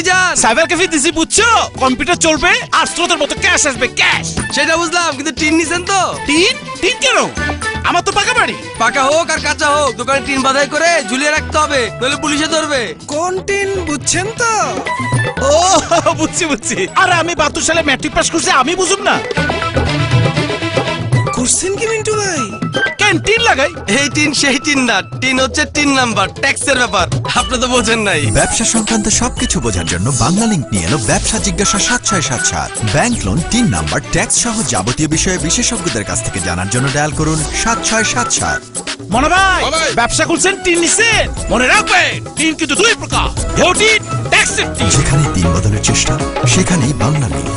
কই যান? Cyber cafe দিছি বুঝছ? কম্পিউটার চলবে আর স্রোতের মতো ক্যাশ আসবে ক্যাশ। সেটা বুঝলাম কিন্তু টিন নিছেন তো? তিন তিন কেন? আমার তো পাকা বাড়ি। পাকা হোক আর কাঁচা হোক দোকানে টিন বাধাই করে ঝুলিয়ে রাখতে হবে নইলে পুলিশে ধরবে। কোন টিন বুঝছেন তো? ও বুঝছি বুঝছি। আরে আমি বাহাত্তর সালে ম্যাট্রিক পাস করছি আমি বুঝুম না। করছেন কি মিন্টু ভাই? ক্যান্টিন লাগাই। এই টিন সেই টিন না। টিন হচ্ছে টিন নাম্বার ট্যাক্সের ব্যাপার। আপনি তো বোঝেন নাই। ব্যবসা সংক্রান্ত সবকিছু বোঝার জন্য নিয়ে এলো ব্যবসা জিজ্ঞাসা সাত ছয় সাত সাত। ব্যাংক লোন তিন নাম্বার ট্যাক্স সহ যাবতীয় বিষয়ে বিশেষজ্ঞদের কাছ থেকে জানার জন্য ডায়াল করুন সাত ছয় সাত সাত। মনে ভাই ব্যবসা করছেন টিন নিছেন। মনে রাখবেন টিন কিন্তু দুই প্রকার ট্যাক্সের টিন। যেখানে দিন বদলের চেষ্টা সেখানেই বাংলা লিঙ্ক